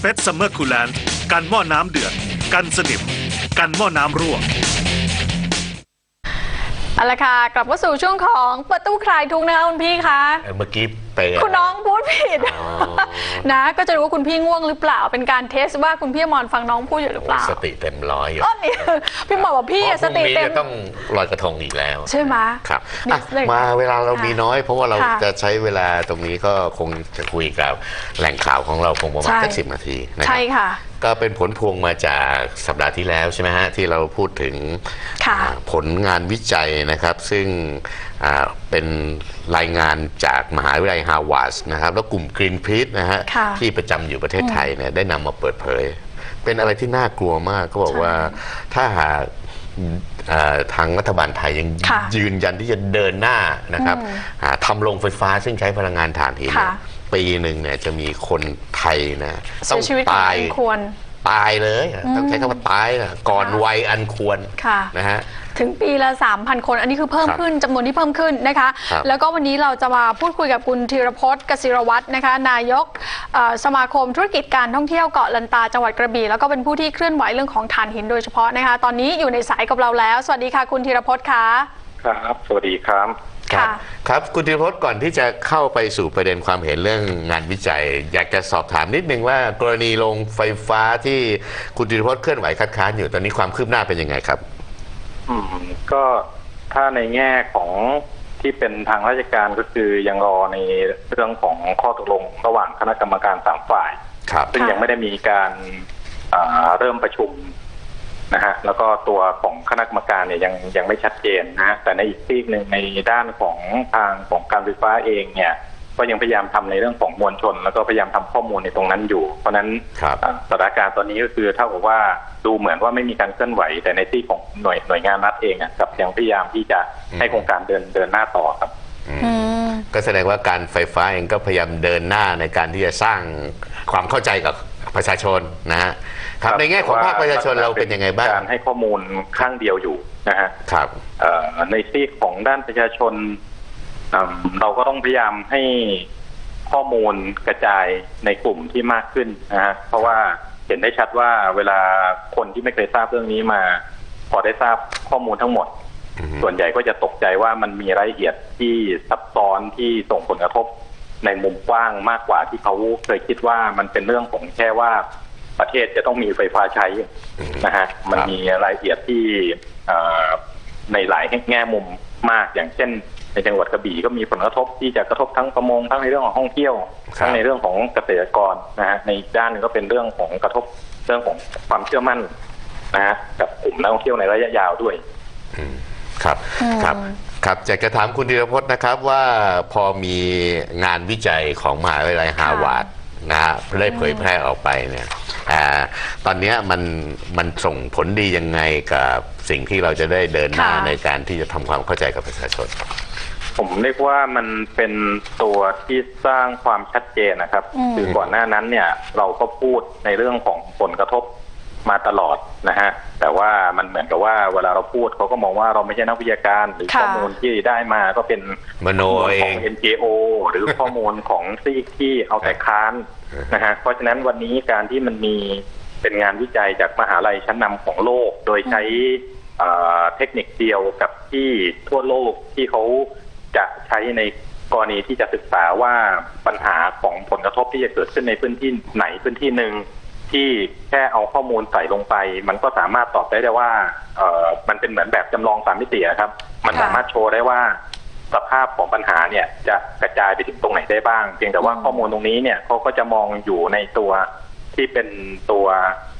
เปซซัมเมอร์คูลแลนกันหม้อน้ำเดือด กันสนิม กันหม้อน้ำรั่ว เอาละค่ะ กลับเข้าสู่ช่วงของเปิดตู้คลายทุกข์นะคะคุณพี่คะ เอ่อเมื่อกี้ไป คุณน้องพูดผิดอ๋อ นะ ก็จะรู้ว่าคุณพี่ง่วงหรือเปล่า เป็นการเทสว่าคุณพี่อมรฟังน้องพูดอยู่หรือเปล่าสติเต็มร้อยอยู่อ๋อนี่พี่หมอบอกพี่อะสพรุ่งตินี้เต็มจะต้องลอยกระทงอีกแล้วใช่ไหมครับนิอะดหนึ่งมาเวลาเรามีค่ะน้อย เพราะว่าเราค่ะจะใช้เวลาตรงนี้ก็คงจะคุยกับแหล่งข่าวของเราคงประมาณใช่ สักสิบนาทีนะครัใช่ค่ะ ก็เป็นผลพวงมาจากสัปดาห์ที่แล้วใช่ไหมฮะที่เราพูดถึงค่ะอ่าผลงานวิจัยนะครับ ซึ่งอ่าเป็นรายงานจากมหาวิทยาลัยฮาวาดนะครับแล้วกลุ่ม Greenpeace นะฮะค่ะที่ประจำอยู่ประเทศไทยเนี่ยได้นำมาเปิดเผย เป็นอะไรที่น่ากลัวมากก็บอกว่าถ้าหากเอ่อทางรัฐบาลไทยยังค่ะยืนยันที่จะเดินหน้านะครับหาทำโรงไฟฟ้าซึ่งใช้พลังงานถ่านหินเนี่ย ค่ะ ปีหนึ่งเนี่ยจะมีคนไทยนะต้เสีอยงชีวิตก่อนตายอันควร ตายเลยอะต้องใช้คำว่าตายนะก่อนวัยอันควรค่ะ นะฮะ ถึงปีละ 3,000 คน อันนี้คือเพิ่มครับขึ้นจำนวนที่เพิ่มขึ้นนะคะ ครับแล้วก็วันนี้เราจะมาพูดคุยกับคุณธีรพจน์กสิรวัตรนะคะ นายกเอ่อสมาคมธุรกิจการท่องเที่ยวเกาะลันตาจังหวัดกระบี่แล้วก็เป็นผู้ที่เคลื่อนไหวเรื่องของถ่านหินโดยเฉพาะนะคะ ตอนนี้อยู่ในสายกับเราแล้ว สวัสดีค่ะคุณธีรพจน์ค่ะ ครับ สวัสดีครับ ครับค่ะครับคุณธีรพจน์ก่อนที่จะเข้าไปสู่ประเด็นความเห็นเรื่องงานวิจัย อยากจะสอบถามนิดนึงว่ากรณีโรงไฟฟ้าที่คุณธีรพจน์เคลื่อนไหวคัดค้านอยู่ตอนนี้ความคืบหน้าเป็นยังไงครับ อืมก็ถ้าในแง่ของที่เป็นทางราชการก็คือยังรอในเรื่องของข้อตกลงระหว่างคณะกรรมการสามฝ่ายครับซึ่งค่ะยังไม่ได้มีการอ่าเริ่มประชุม นะฮะแล้วก็ตัวของคณะกรรมการเนี่ยยังยังไม่ชัดเจนนะฮะแต่ในอีกซีกหนึ่งในด้านของทางของการไฟฟ้าเองเนี่ยก็ยังพยายามทำในเรื่องของมวลชน แล้วก็พยายามทำข้อมูลในตรงนั้นอยู่ เพราะฉะนั้นครับอ่าสถานการณ์ตอนนี้ก็คือเท่ากับว่าดูเหมือนว่าไม่มีการเคลื่อนไหว แต่ในที่ของหน่วยหน่วยงานรัฐเองอะกับยังพยายามที่จะให้โครงการเดินเดินหน้าต่อครับอืมก็แสดงว่าการไฟฟ้าเองก็พยายามเดินหน้าในการที่จะสร้างความเข้าใจกับ ประชาชนนะฮะครับในแง่ของภาคประชาชนเราเป็นยังไงบ้างการให้ข้อมูลข้างเดียวอยู่นะฮะครับเอ่อในซีกของด้านประชาชนอืมเราก็ต้องพยายามให้ข้อมูลกระจายในกลุ่มที่มากขึ้นนะฮะเพราะว่าเห็นได้ชัดว่าเวลาคนที่ไม่เคยทราบเรื่องนี้มา พอได้ทราบข้อมูลทั้งหมดอืมส่วนใหญ่ก็จะตกใจว่ามันมีรายละเอียดที่ซับซ้อนที่ส่งผลกระทบ ในมุมกว้างมากกว่าที่เขาเคยคิดว่ามันเป็นเรื่องของแค่ว่าประเทศจะต้องมีไฟฟ้าใช้นะฮะมันมีรายละเอียดที่เอ่อในหลายแง่มุมมากอย่างเช่น ในจังหวัดกระบี่ก็มีผลกระทบที่จะกระทบทั้งประมงทั้งในเรื่องของท่องเที่ยวครับทั้งในเรื่องของเกษตรกรนะฮะในอีกด้านหนึงก็เป็นเรื่องของกระทบเรื่องของความเชื่อมั่นนะฮะกับกลุ่มนักท่องเที่ยวในระยะยาวด้วยครับอืมครับ ครับอยากจะถามคุณธีรพจน์นะครับว่าพอมีงานวิจัยของมหาวิทยาลัยฮาวาดนะฮะได้เผยแพร่ออกไปเนี่ยอ่าตอนเนี้ยมันมันส่งผลดียังไงกับสิ่งที่เราจะได้เดินหน้าค่ะ ในการที่จะทำความเข้าใจกับประชาชน ผมเรียกว่ามันเป็นตัวที่สร้างความชัดเจนนะครับ อืม คือก่อนหน้านั้นเนี่ยเราก็พูดในเรื่องของผลกระทบ มาตลอดนะฮะแต่ว่ามันเหมือนกับว่าเวลาเราพูดเขาก็มองว่าเราไม่ใช่นักวิทยาการ หรือค่ะข้อมูลที่ได้มาก็เป็นมโนข้อมูลเอของง NGO หรือข้อมูลของซีกที่เอาแต่ค้านนะฮะเพราะฉะนั้นวันนี้การที่มันมีเป็นงานวิจัยจากมหาลัยชั้นนำของโลก โดยใช้เอ่อเทคนิคเดียวกับที่ทั่วโลกที่เขาจะใช้ในกรณีที่จะศึกษาว่าปัญหาของผลกระทบที่จะเกิดขึ้นในพื้นที่ไหนพื้นที่หนึ่ง ที่แค่เอาข้อมูลใส่ลงไป มันก็สามารถตอบได้ได้ว่าเอ่อมันเป็นเหมือนแบบจำลองสามมิติอะครับ มันค่ะสามารถโชว์ได้ว่า สภาพของปัญหาเนี่ยจะกระจายไปถึงตรงไหนได้บ้าง เพียงแต่ว่าอืมข้อมูลตรงนี้เนี่ยเขาก็จะมองอยู่ในตัวที่เป็นตัว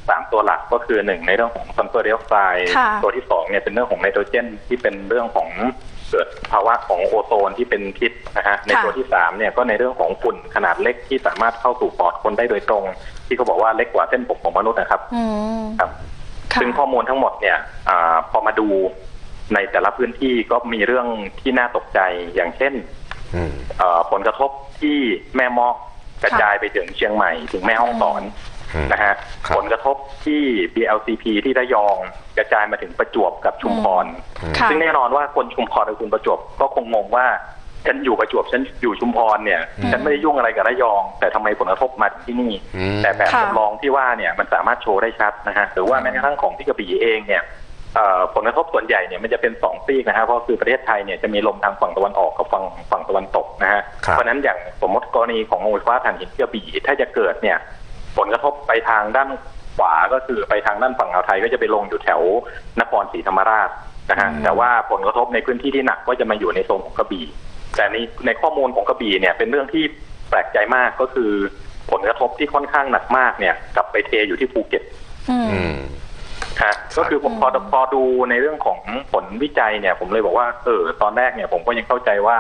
สามตัวหลักก็คือหนึ่งในเรื่องของซัลเฟอร์ไดออกไซด์ค่ะตัวที่สองเนี่ยเป็นเรื่องของไนโตรเจนที่เป็นเรื่องของ เกิดภาวะของโอโซนที่เป็นพิษนะฮะในตัวที่สามเนี่ยก็ในเรื่องของฝุ่นขนาดเล็กที่สามารถเข้าสู่ปอดคนได้โดยตรง ที่เขาบอกว่าเล็กกว่าเส้นผมของมนุษย์นะครับอืมครับค่ะซึ่งข้อมูลทั้งหมดเนี่ยอาพอมาดูในแต่ละพื้นที่ก็มีเรื่องที่น่าตกใจอย่างเช่นอืมเอ่อผลกระทบที่แม่เมอกกระจายไปถึงเชียงใหม่ถึงแม่ฮ่องสอนอืม นะฮะครับผลกระทบที่ BLCP ที่ระยองกระจายมาถึงประจวบกับชุมพรค่ะซึ่งแน่นอนว่าคนชุมพรกับคุณประจวบก็คงงงว่าฉันอยู่ประจวบฉันอยู่ชุมพรเนี่ยอืมฉันไม่ได้ยุ่งอะไรกับระยอง แต่ทำไมผลกระทบมาที่นี่อืมแต่แบบค่ะจำลองที่ว่าเนี่ยมันสามารถโชว์ได้ชัดนะฮะหรือว่าแม้กระทั่งของที่กระบี่เองเนี่ยเอ่อผลกระทบส่วนใหญ่เนี่ยมันจะเป็นสองซีกนะฮะเพราะคือประเทศไทยเนี่ยจะมีลมทางฝั่งตะวันออกกับฝั่งฝั่งตะวันตกนะฮะครับเพราะฉะนั้นอย่างสมมติกรณีของโรงไฟฟ้าถ่านหินที่กระบี่ถ้าจะเกิดเนี่ย ผลกระทบไปทางด้านขวาก็คือไปทางด้านฝั่งอ่าวไทยก็จะไปลงอยู่แถวนครศรีธรรมราชนะฮะอืมแต่ว่าผลกระทบในพื้นที่ที่หนักก็จะมาอยู่ในโซนของกระบี่ แต่ในในข้อมูลของกระบี่เนี่ยเป็นเรื่องที่แปลกใจมากก็คือ ผลกระทบที่ค่อนข้างหนักมากเนี่ยกลับไปเทอยู่ที่ภูเก็ตอืมอืมฮะก็คือผมพออืมพอดูในเรื่องของผลวิจัยเนี่ย ผมเลยบอกว่าเออตอนแรกเนี่ยผมก็ยังเข้าใจว่า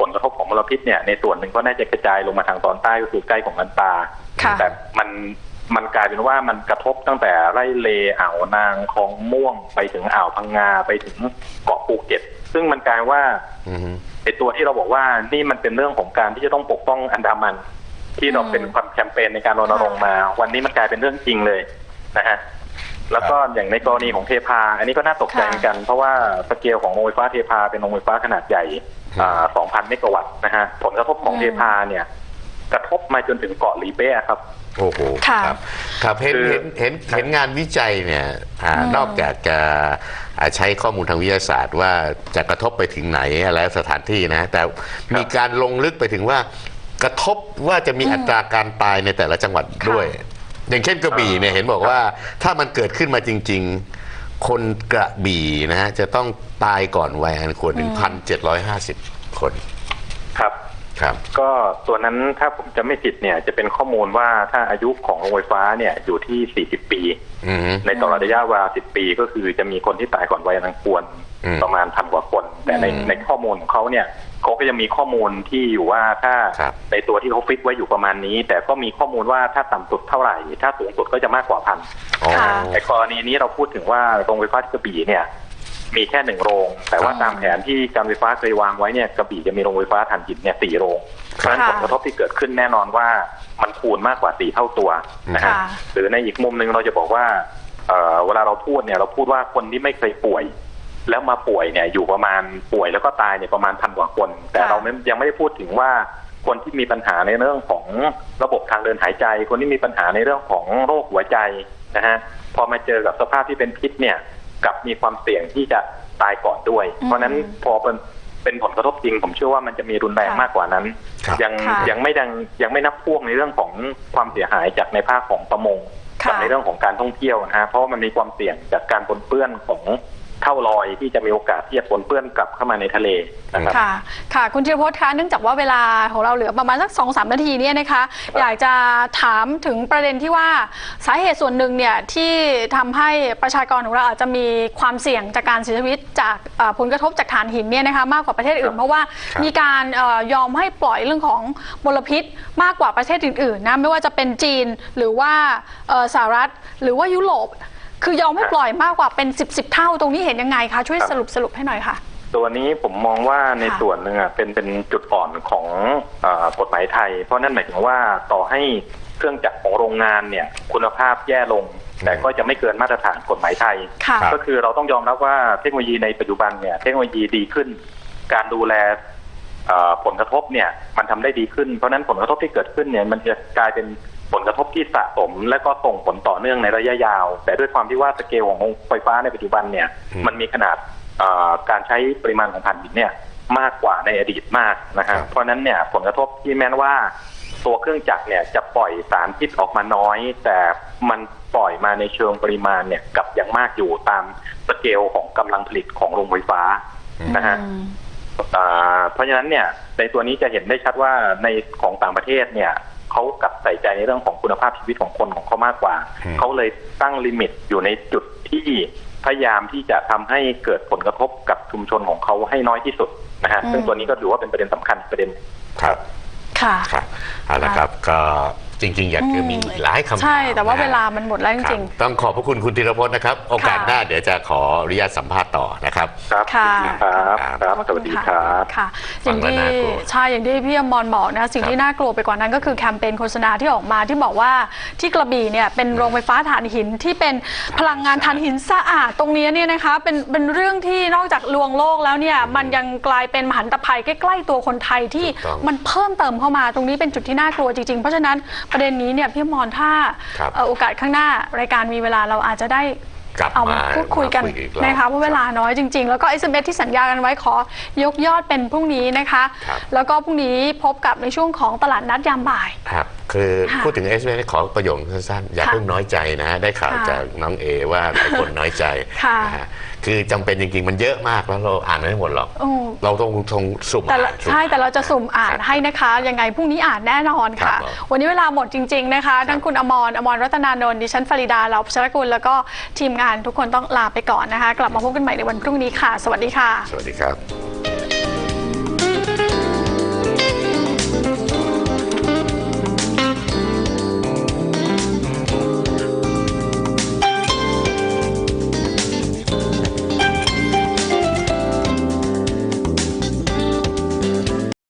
ผลกระทบของมลพิษเนี่ยในส่วนหนึ่งก็น่าจะกระจายลงมาทางตอนใต้ก็คือใกล้ของลันตาค่ะแต่มันมันกลายเป็นว่ามันกระทบตั้งแต่ไร่เลอ่าวนางคลองม่วงไปถึงอ่าวพังงาไปถึงเกาะภูเก็ต ซึ่งมันกลายว่าอืมไอตัวที่เราบอกว่านี่มันเป็นเรื่องของการที่จะต้องปกป้องอันดามัน ที่เราอืมเป็นความแคมเปญในการรณรงค์มา วันนี้มันกลายเป็นเรื่องจริงเลยนะฮะ แล้วก็อย่างในกรณีของเทพา อันนี้ก็น่าตกใจเหมือนกัน เพราะว่าสเกลของโรงไฟฟ้าเทพาเป็นโรงไฟฟ้าขนาดใหญ่อ่า2,000เมกะวัตต์นะฮะ ผลกระทบของอืมเทพาเนี่ย กระทบมาจนถึงเกาะลีเป้ครับ โอ้โหค่ะครับ ครับ เห็นคือเห็น เห็น เห็นงานวิจัยเนี่ยอ่าอืมนอกจากจะอ่าใช้ข้อมูลทางวิทยาศาสตร์ว่าจะกระทบไปถึงไหนอะไรสถานที่นะ แต่มีการลงลึกไปถึงว่ากระทบว่าจะมีอืมอัตราการตายในแต่ละจังหวัดด้วย อย่างเช่นกระบี่เนี่ยเห็นบอกว่าถ้ามันเกิดขึ้นมาจริง ๆ คนกระบี่นะฮะจะต้องตายก่อนวัยอันควรถึงพันเจ็ดร้อยห้าสิบคน ครับครับ ก็ตัวนั้นถ้าผมจะไม่ผิดเนี่ย จะเป็นข้อมูลว่าถ้าอายุของโรงไฟฟ้าเนี่ยอยู่ที่ 40 ปีอืมในตลอดระยะเวลา 10 ปี ก็คือจะมีคนที่ตายก่อนวัยอันควรอืมประมาณพันกว่าคน แต่ในอืมในข้อมูลของเขาเนี่ยเขาก็จะมีข้อมูลที่อยู่ว่าถ้าครับในตัวที่เขาฟิกไว้อยู่ประมาณนี้ แต่ก็มีข้อมูลว่าถ้าต่ำสุดเท่าไหร่ ถ้าสูงสุดก็จะมากกว่าพันอ๋อค่ะในกรณีนี้เราพูดถึงว่าโรงไฟฟ้าที่กระบี่เนี่ย มีแค่หนึ่งโรง แต่ว่าค่ะตามแผนที่การไฟฟ้าเคยวางไว้เนี่ยกระบี่จะมีโรงไฟฟ้าถ่านหินเนี่ยสี่โรงเพราะฉะนั้นค่ะผลกระทบที่เกิดขึ้นแน่นอนว่ามันคูณมากกว่าสี่เท่าตัวนะฮะค่ะหรือในอีกมุมหนึ่งเราจะบอกว่าเอ่อเวลาเราพูดเนี่ยเราพูดว่าคนที่ไม่เคยป่วย แล้วมาป่วยเนี่ยอยู่ประมาณป่วยแล้วก็ตายเนี่ยประมาณพันกว่าคน แต่ค่ะเราไม่ยังไม่ได้พูดถึงว่าคนที่มีปัญหาในเรื่องของระบบทางเดินหายใจ คนที่มีปัญหาในเรื่องของโรคหัวใจนะฮะพอมาเจอกับสภาพที่เป็นพิษเนี่ย กลับมีความเสี่ยงที่จะตายก่อนด้วยอืมเพราะฉะนั้นพอเป็นเป็นผลกระทบจริง ผมเชื่อว่ามันจะมีรุนแรงค่ะมากกว่านั้นครับยังค่ะยังไม่ดังยังไม่นับพ่วงในเรื่องของความเสียหายจากในภาคของประมง ค่ะกัในเรื่องของการท่องเที่ยวนะฮะเพราะว่ามันมีความเสี่ยงจากการปนเปื้อนของเท่าลอยที่จะมีโอกาสที่จะปนเปื้อนกลับเข้ามาในทะเลนะครับค่ะ ค่ะ คุณธีรพจน์คะเนื่องจากว่าเวลาของเราเหลือประมาณสัก2อสนาทีเนี่ยนะคะ อยากจะถามถึงประเด็นที่ว่าสาเหตุส่วนหนึ่งเนี่ยที่ทำให้ประชากรของเราอาจจะมีความเสี่ยงจากการเสียชีวิตจากเอ่อผลกระทบจากถ่านหินเนี่ยนะคะมากกว่าประเทศอื่น เพราะว่าครับมีการเออยอมให้ปล่อยเรื่องของมลพิษมากกว่าประเทศอื่นๆนะไม่ว่าจะเป็นจีนหรือว่าเอ่อสหรัฐ หรือว่ายุโรป คือยอมให้ปล่อยมากกว่าเป็น 10บสเท่าตรงนี้เห็นยังไงคะช่วยครับสรุปสรุปให้หน่อยค่ะ ตัวนี้ผมมองว่าในค่ะส่วนหนึ่งอะเป็นเป็นจุดอ่อนของเออกฎหมายไทย เพราะนั่นหมายถึงว่าต่อให้เครื่องจักรของโรงงานเนี่ยคุณภาพแย่ลง แต่ก็จะไม่เกินมาตรฐานกฎหมายไทยค่ะครับก็คือเราต้องยอมรับว่าเทคโนโลยีในปัจจุบันเนี่ยเทคโนโลยีดีขึ้น การดูแลเอ่อผลกระทบเนี่ยมันทำได้ดีขึ้นเพราะฉะนั้นผลกระทบที่เกิดขึ้นเนี่ยมันจะกลายเป็น ผลกระทบที่สะสม และก็ส่งผลต่อเนื่องในระยะยาว แต่ด้วยความที่ว่าสเกลของโรงไฟฟ้าในปัจจุบันเนี่ยอืมมันมีขนาดเอ่อการใช้ปริมาณของถ่านหินเนี่ยมากกว่าในอดีตมากนะครัฮะบเพราะฉะนั้นเนี่ยผลกระทบที่แม้ว่า ตัวเครื่องจักรเนี่ยจะปล่อยสารพิษออกมาน้อย แต่มันปล่อยมาในเชิงปริมาณเนี่ยกลับยังมากอยู่ตามสเกลของกำลังผลิตของโรงไฟฟ้านะฮะอืมอ่าเพราะฉะนั้นเนี่ยในตัวนี้จะเห็นได้ชัดว่าในของต่างประเทศเนี่ย เขากลับใส่ใจในเรื่องของคุณภาพชีวิตของคนของเขามากกว่าอืมเขาเลยตั้งลิมิตอยู่ในจุดที่พยายามที่จะทำให้เกิดผลกระทบกับชุมชนของเขาให้น้อยที่สุดนะฮะอืมซึ่งตัวนี้ก็ถือว่าเป็นประเด็นสำคัญประเด็นครับ ค่ะครับเอาละครับก็ จริง ๆ อยากจะมีอีกหลายคำถามใช่ แต่ว่านะฮะเวลามันหมดแล้วจคริง บต้องขอบพระคุณคุณธีรพจน์นะครับ โอกาสค่ะ หน้าเดี๋ยวจะขออนุญาตสัมภาษณ์ต่อนะครับ ครับค่ะ ครับครับครับสวัสดีครับ ค่ะอฟัย่างงแล้วที่น่ากลัวใช่อย่างที่พี่อมรบอกนะสิ่งครับที่น่ากลัวไปกว่านั้นก็คือแคมเปญโฆษณาที่ออกมาที่บอกว่าที่กระบี่เนี่ยเป็นโรงไฟฟ้าถ่านหินที่เป็นพลังงานถ่านหินสะอาดตรงนี้เนี่ยนะคะเป็นเป็นเรื่องที่นอกจากลวงโลกแล้วเนี่ยมันยังกลายเป็นมหันตภัยใกล้ๆตัวคนไทยที่ถูกต้อง มันเพิ่มเติมเข้ามาตรงนี้เป็นจุดที่น่ากลัวจริงๆ เพราะฉะนั้นประเด็นนี้เนี่ยพี่อมรถ้าครับเอ่อโอกาสข้างหน้ารายการมีเวลาเราอาจจะได้กลับเอามามาพูดคุยกันมาอีรอบนะคะเพราะเวลาน้อยจริง ๆ แล้วก็ SMS ที่สัญญากันไว้ขอยกยอดเป็นพรุ่งนี้นะคะ ครับ แล้วก็พรุ่งนี้พบกับในช่วงของตลาดนัดยามบ่าย ครับ คือค่ะพูดถึงเอสเขอประโยคสั้นๆอย่าค่ะเพิ่งน้อยใจนะ ได้ข่าวค่ะจากน้องเอว่าหลายคนน้อยใจค่ะนะฮะคือจำเป็นจริงๆ มันเยอะมากแล้วเราอ่านไม่หมดหรอกโอ้เราต้องทงสุ่มแต่ละอ่านสุ่มใช่แต่เราจะสุ่มอ่านครับให้นะคะยังไงพรุ่งนี้อ่านแน่นอนค่ะครับผมวันนี้เวลาหมดจริง ๆนะคะ ทั้งคุณอมรอมรรัตนานนท์ดิฉันฟริดาเราพัชรกุลแล้วก็ทีมงานทุกคนต้องลาไปก่อนนะคะ กลับมาพบกันใหม่ในวันพรุ่งนี้ค่ะ สวัสดีค่ะ สวัสดีครับ